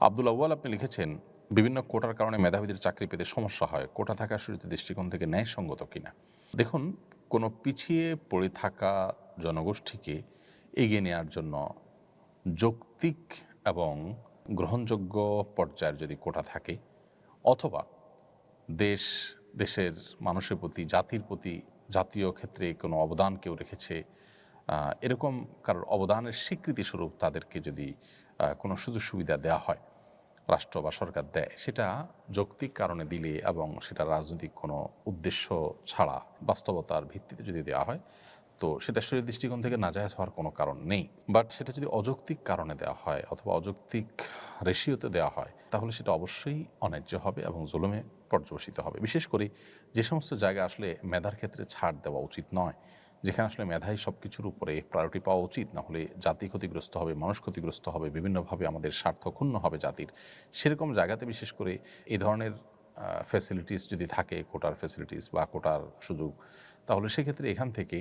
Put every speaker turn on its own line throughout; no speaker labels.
আব্দুল আউয়াল, আপনি লিখেছেন, বিভিন্ন কোটার কারণে মেধাবীদের চাকরি পেতে সমস্যা হয়। কোটা থাকা শুরুতে দৃষ্টিকোণ থেকে ন্যায়সঙ্গত কিনা? দেখুন, কোনো পিছিয়ে পড়ে থাকা জনগোষ্ঠীকে এগিয়ে নেওয়ার জন্য যৌক্তিক এবং গ্রহণযোগ্য পর্যায়ের যদি কোটা থাকে, অথবা দেশ, দেশের মানুষের প্রতি, জাতির প্রতি জাতীয় ক্ষেত্রে কোনো অবদান কেউ রেখেছে এরকম কারোর অবদানের স্বীকৃতিস্বরূপ তাদেরকে যদি কোনো সুযোগ সুবিধা দেওয়া হয়, রাষ্ট্র বা সরকার দেয়, সেটা যৌক্তিক কারণে দিলে এবং সেটা রাজনৈতিক কোনো উদ্দেশ্য ছাড়া বাস্তবতার ভিত্তিতে যদি দেওয়া হয়, তো সেটা শরীর দৃষ্টিকোণ থেকে নাজায়জ হওয়ার কোনো কারণ নেই। বাট সেটা যদি অযৌক্তিক কারণে দেওয়া হয় অথবা অযৌক্তিক রেশিওতে দেওয়া হয়, তাহলে সেটা অবশ্যই অন্যায্য হবে এবং জুলুমে পর্যবসিত হবে। বিশেষ করে যে সমস্ত জায়গা আসলে মেধার ক্ষেত্রে ছাড় দেওয়া উচিত নয় যেখানে আসলে মেধাই সব কিছুর উপরে প্রায়োরিটি পাওয়া উচিত, না হলে জাতি ক্ষতিগ্রস্ত হবে, মানুষ ক্ষতিগ্রস্ত হবে, বিভিন্নভাবে আমাদের স্বার্থ ক্ষুণ্ণ হবে জাতির। সেরকম জায়গাতে বিশেষ করে এই ধরনের ফ্যাসিলিটিস যদি থাকে কোটার ফ্যাসিলিটিস বা কোটার সুযোগ, তাহলে সেক্ষেত্রে এখান থেকে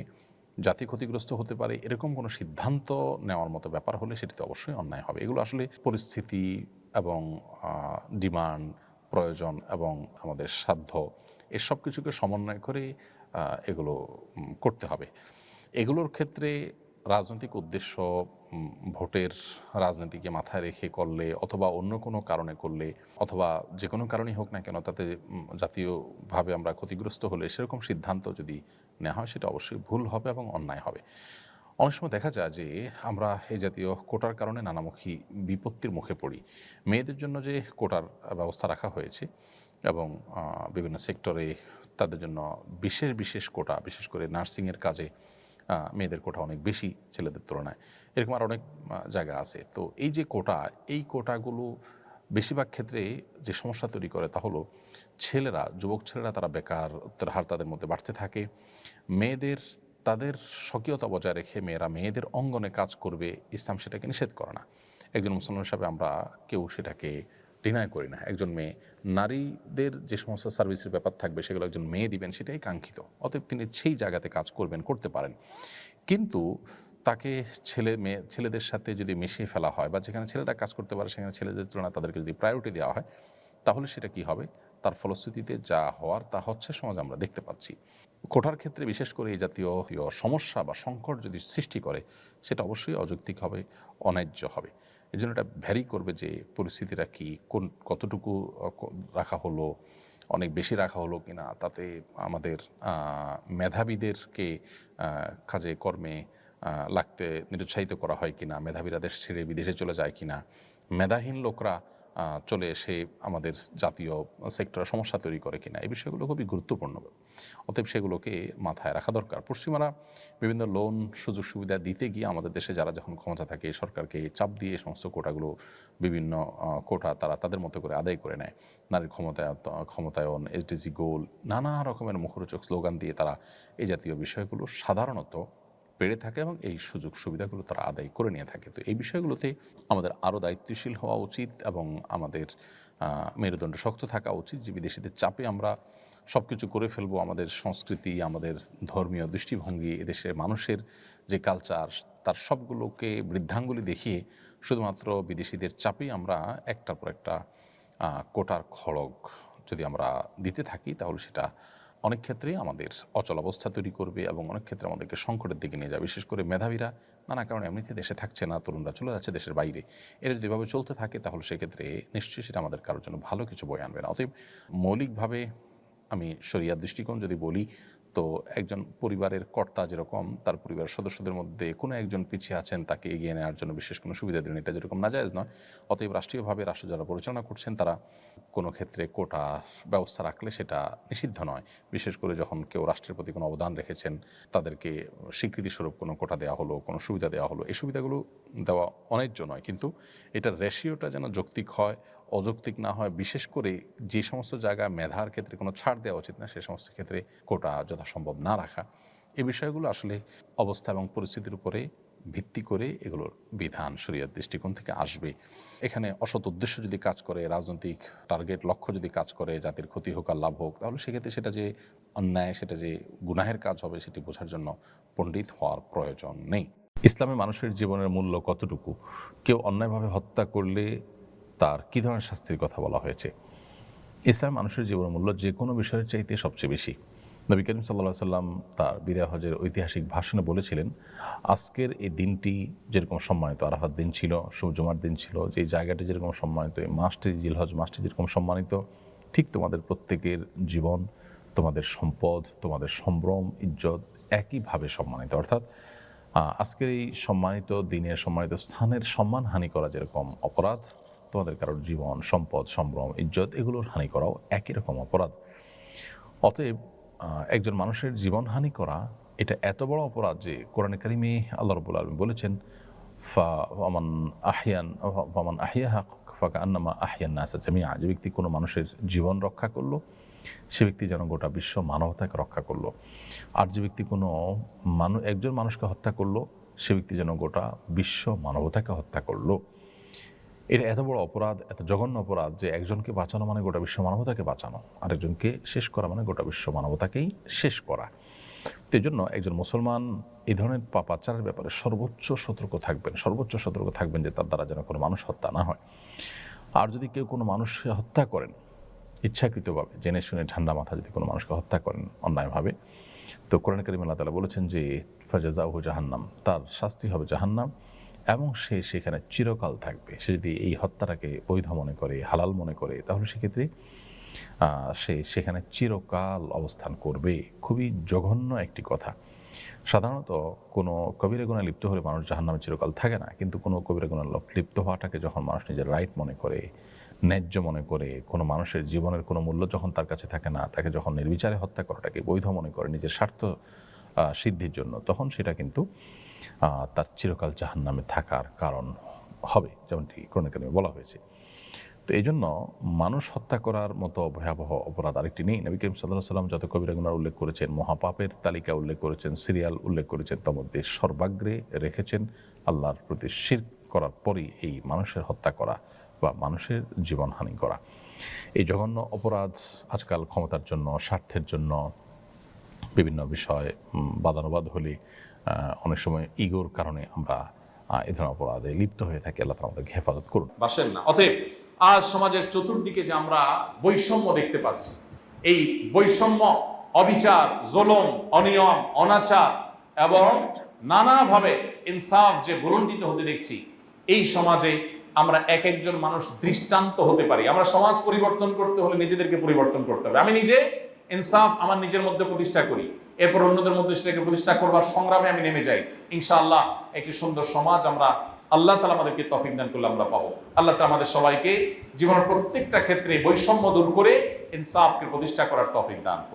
জাতি ক্ষতিগ্রস্ত হতে পারে। এরকম কোনো সিদ্ধান্ত নেওয়ার মতো ব্যাপার হলে সেটিতে অবশ্যই অন্যায় হবে। এগুলো আসলে পরিস্থিতি এবং ডিমান্ড প্রয়োজন এবং আমাদের সাধ্য, এসব কিছুকে সমন্বয় করে এগুলো করতে হবে। এগুলোর ক্ষেত্রে রাজনৈতিক উদ্দেশ্য ভোটের রাজনীতিকে মাথায় রেখে করলে অথবা অন্য কোনো কারণে করলে অথবা যে কোনো কারণেই হোক না কেন তাতে জাতীয়ভাবে আমরা ক্ষতিগ্রস্ত হলে সেরকম সিদ্ধান্ত যদি নেওয়া হয় সেটা অবশ্যই ভুল হবে এবং অন্যায় হবে। অনেক সময় দেখা যায় যে আমরা এই জাতীয় কোটার কারণে নানামুখী বিপত্তির মুখে পড়ি। মেয়েদের জন্য যে কোটার ব্যবস্থা রাখা হয়েছে এবং বিভিন্ন সেক্টরে তাদের জন্য বিশেষ বিশেষ কোটা, বিশেষ করে নার্সিংয়ের কাজে মেয়েদের কোটা অনেক বেশি ছেলেদের তুলনায়। এরকম আর অনেক জায়গা আছে। তো এই যে কোটা, এই কোটাগুলো বেশিরভাগ ক্ষেত্রে যে সমস্যা তৈরি করে তা হলো ছেলেরা, যুবক ছেলেরা তারা বেকার হার তাদের মধ্যে বাড়তে থাকে। মেয়েদের তাদের স্বকীয়তা বজায় রেখে মেয়েরা মেয়েদের অঙ্গনে কাজ করবে, ইসলাম সেটাকে নিষেধ করে না। একজন মুসলমান হিসাবে আমরা কেউ সেটাকে ডিনাই করি না। একজন মেয়ে, নারীদের যে সমস্ত সার্ভিসের ব্যাপার থাকবে, সেগুলো একজন মেয়ে দিবেন, সেটাই কাঙ্ক্ষিত। অতএব তিনি সেই জায়গাতে কাজ করবেন, করতে পারেন। কিন্তু তাকে ছেলে মেয়ে, ছেলেদের সাথে যদি মিশিয়ে ফেলা হয় বা যেখানে ছেলেরা কাজ করতে পারে, সেখানে ছেলেদের তুলনায় তাদেরকে যদি প্রায়োরিটি দেওয়া হয়, তাহলে সেটা কি হবে? তার ফলশ্রুতিতে যা হওয়ার তা হচ্ছে সমাজ আমরা দেখতে পাচ্ছি। কোটার ক্ষেত্রে বিশেষ করে এই জাতীয় সমস্যা বা সংকট যদি সৃষ্টি করে, সেটা অবশ্যই অযৌক্তিক হবে, অন্যায্য হবে। এই জন্য এটা ভ্যারি করবে যে পরিস্থিতিটা কি, কোন, কতটুকু রাখা হলো, অনেক বেশি রাখা হলো কি না তাতে আমাদের মেধাবীদেরকে কাজে, কর্মে লাগতে নিরুৎসাহিত করা হয় কি না মেধাবীরা দেশ ছেড়ে বিদেশে চলে যায় কিনা। মেধাহীন লোকরা চলে এসে আমাদের জাতীয় সেক্টরে সমস্যা তৈরি করে কিনা, এই বিষয়গুলো খুবই গুরুত্বপূর্ণ। অতএব সেগুলোকে মাথায় রাখা দরকার। পশ্চিমারা বিভিন্ন লোন সুযোগ সুবিধা দিতে গিয়ে আমাদের দেশে যারা যখন ক্ষমতা থাকে, সরকারকে চাপ দিয়ে এই সমস্ত কোটাগুলো, বিভিন্ন কোটা তারা তাদের মতো করে আদায় করে নেয়। নারীর ক্ষমতায়ন ক্ষমতায়ন এসডিজি গোল নানা রকমের মুখরোচক স্লোগান দিয়ে তারা এই জাতীয় বিষয়গুলো সাধারণত পেড়ে থাকে এবং এই সুযোগ সুবিধাগুলো তারা আদায় করে নিয়ে থাকে। তো এই বিষয়গুলোতে আমাদের আরও দায়িত্বশীল হওয়া উচিত এবং আমাদের মেরুদণ্ড শক্ত থাকা উচিত। যে বিদেশিদের চাপে আমরা সব কিছু করে ফেলব, আমাদের সংস্কৃতি, আমাদের ধর্মীয় দৃষ্টিভঙ্গি, এদেশের মানুষের যে কালচার তার সবগুলোকে বৃদ্ধাঙ্গুলি দেখিয়ে শুধুমাত্র বিদেশিদের চাপেই আমরা একটার পর একটা কোটার খড়গ যদি আমরা দিতে থাকি, তাহলে সেটা অনেক ক্ষেত্রে আমাদের অচল অবস্থা তৈরি করবে এবং অনেক ক্ষেত্রে আমাদেরকে সংকটের দিকে নিয়ে যাবে। বিশেষ করে মেধাবীরা নানা কারণে এমনিতে দেশে থাকছে না, তরুণরা চলে যাচ্ছে দেশের বাইরে। এরা যদি এভাবে চলতে থাকে তাহলে সেক্ষেত্রে নিশ্চয়ই সেটা আমাদের কারোর জন্য ভালো কিছু বয়ে আনবে না। অতএব মৌলিকভাবে আমি শরিয়ার দৃষ্টিকোণ যদি বলি তো একজন পরিবারের কর্তা যেরকম, তার পরিবারের সদস্যদের মধ্যে কোনো একজন পিছিয়ে আছেন, তাকে এগিয়ে নেওয়ার জন্য বিশেষ কোনো সুবিধা দিলেন, এটা যেরকম নাজায়জ নয়। অতএব রাষ্ট্রীয়ভাবে রাষ্ট্র যারা পরিচালনা করছেন, তারা কোনো ক্ষেত্রে কোটা ব্যবস্থা রাখলে সেটা নিষিদ্ধ নয়। বিশেষ করে যখন কেউ রাষ্ট্রের প্রতি কোনো অবদান রেখেছেন, তাদেরকে স্বীকৃতিস্বরূপ কোনো কোটা দেওয়া হলো, কোনো সুবিধা দেওয়া হলো, এই সুবিধাগুলো দেওয়া অনেকজ নয়। কিন্তু এটার রেশিওটা যেন যৌক্তিক হয় অযৌক্তিক না হয়, বিশেষ করে যে সমস্ত জায়গায় মেধার ক্ষেত্রে কোনো ছাড় দেওয়া উচিত না, সে সমস্ত ক্ষেত্রে কোটা যথাসম্ভব না রাখা। এই বিষয়গুলো আসলে অবস্থা এবং পরিস্থিতির উপরে ভিত্তি করে এগুলোর বিধান শরীয়ত দৃষ্টিকোণ থেকে আসবে। এখানে অসৎ উদ্দেশ্য যদি কাজ করে, রাজনৈতিক টার্গেট লক্ষ্য যদি কাজ করে, জাতির ক্ষতি হোক আর লাভ হোক, তাহলে সেক্ষেত্রে সেটা যে অন্যায়, সেটা যে গুনাহের কাজ হবে, সেটি বোঝার জন্য পণ্ডিত হওয়ার প্রয়োজন নেই। ইসলামে মানুষের জীবনের মূল্য কতটুকু? কেউ অন্যায়ভাবে হত্যা করলে তার কী ধরনের শাস্তির কথা বলা হয়েছে? ইসলাম মানুষের জীবন মূল্য যে কোনো বিষয়ের চাইতে সবচেয়ে বেশি। নবী করিম সাল্লাহ সাল্লাম তার বিদায় হজের ঐতিহাসিক ভাষণে বলেছিলেন, আজকের এই দিনটি যেরকম সম্মানিত আরাফাত দিন ছিল সূর্যমার দিন ছিল, যে জায়গাটি যেরকম সম্মানিত, এই মাসটি জিলহজ মাসটি যেরকম সম্মানিত, ঠিক তোমাদের প্রত্যেকের জীবন, তোমাদের সম্পদ, তোমাদের সম্ভ্রম, ইজ্জত একইভাবে সম্মানিত। অর্থাৎ আজকের এই সম্মানিত দিনের, সম্মানিত স্থানের সম্মানহানি করা যেরকম অপরাধ তোমাদের কারোর জীবন, সম্পদ, সম্ভ্রম, ইজ্জত এগুলোর হানি করাও একই রকম অপরাধ। অতএব একজন মানুষের জীবনহানি করা, এটা এত বড় অপরাধ যে কোরআনে কারিমে আল্লাহ রবুল আলমী বলেছেন, ফা আহিয়ান আমান আহিয়া হাক ফাঁকা আন্নামা আহিয়ান নাসা যে ব্যক্তি কোনো মানুষের জীবন রক্ষা করল, সে ব্যক্তি যেন গোটা বিশ্ব মানবতাকে রক্ষা করল। আর যে ব্যক্তি কোনো মানুষ একজন মানুষকে হত্যা করল, সে ব্যক্তি যেন গোটা বিশ্ব মানবতাকে হত্যা করল। এটা এত বড় অপরাধ, এত জঘন্য অপরাধ যে একজনকে বাঁচানো মানে গোটা বিশ্ব মানবতাকে বাঁচানো, আরেকজনকে শেষ করা মানে গোটা বিশ্ব মানবতাকেই শেষ করা। তো জন্য একজন মুসলমান এই ধরনের পাপাচারের ব্যাপারে সর্বোচ্চ সতর্ক থাকবেন, সর্বোচ্চ সতর্ক থাকবেন যে তার দ্বারা যেন কোনো মানুষ হত্যা না হয়। আর যদি কেউ কোনো মানুষকে হত্যা করেন, ইচ্ছাকৃতভাবে, জেনে শুনে ঠান্ডা মাথা যদি কোনো মানুষকে হত্যা করেন অন্যায়ভাবে, তো কোরআন করিম আল্লাহ তালা বলেছেন যে ফাজাজাহু জাহান্নাম, তার শাস্তি হবে জাহান্নাম। এবং সে সেখানে চিরকাল থাকবে। সে যদি এই হত্যাটাকে বৈধ মনে করে, হালাল মনে করে, তাহলে সেক্ষেত্রে সে সেখানে চিরকাল অবস্থান করবে। খুবই জঘন্য একটি কথা। সাধারণত কোনো কবিরা গুণা লিপ্ত হলে মানুষ জাহান্নামে চিরকাল থাকে না। কিন্তু কোনো কবিরা গুণা লিপ্ত হওয়াটাকে যখন মানুষ নিজের রাইট মনে করে, ন্যায্য মনে করে, কোনো মানুষের জীবনের কোনো মূল্য যখন তার কাছে থাকে না, তাকে যখন নির্বিচারে হত্যা করাটাকে বৈধ মনে করে নিজের স্বার্থ সিদ্ধির জন্য, তখন সেটা কিন্তু তার চিরকাল জাহান্নামে থাকার কারণ হবে, যেমনটি ক্রণিকানে বলা হয়েছে। তো এই জন্য মানুষ হত্যা করার মতো ভয়াবহ অপরাধ আরেকটি নেই। নবী করিম সাল্লাহ সাল্লাম যত কবিরা গুনার উল্লেখ করেছেন, মহাপাপের তালিকা উল্লেখ করেছেন, সিরিয়াল উল্লেখ করেছেন তার মধ্যে সর্বাগ্রে রেখেছেন আল্লাহর প্রতি শির করার পরই এই মানুষের হত্যা করা বা মানুষের জীবনহানি করা। এই জঘন্য অপরাধ আজকাল ক্ষমতার জন্য, স্বার্থের জন্য বিভিন্ন বিষয় বাদানুবাদ হলে অনেক সময় ইগোর কারণে আমরা এ ধরনের অপরাধে লিপ্ত হয়ে থাকি। আল্লাহ আমাদেরকে হেফাজত করুন।
বাসেন না। অতএব আজ সমাজের চতুর্দিকে যে আমরা বৈষম্য দেখতে পাচ্ছি, এই বৈষম্য, অবিচার, জোলম, অনিয়ম, অনাচার এবং নানাভাবে ইনসাফ যে বুলন্ডিত হতে দেখছি, এই সমাজে আমরা এক একজন মানুষ দৃষ্টান্ত হতে পারি। আমরা সমাজ পরিবর্তন করতে হলে নিজেদেরকে পরিবর্তন করতে হবে। আমি নিজে ইনসাফ আমার নিজের মধ্যে প্রতিষ্ঠা করি। এরপর অন্যদের মধ্যে সেটাকে প্রতিষ্ঠা করবার সংগ্রামে আমি নেমে যাই। ইনশাআল্লাহ, একটি সুন্দর সমাজ আমরা, আল্লাহ তালা আমাদেরকে তফিক দান করলে আমরা পাবো। আল্লাহ তালা আমাদের সবাইকে জীবনের প্রত্যেকটা ক্ষেত্রে বৈষম্য দূর করে ইনসাফকে প্রতিষ্ঠা করার তফিক দান করুন।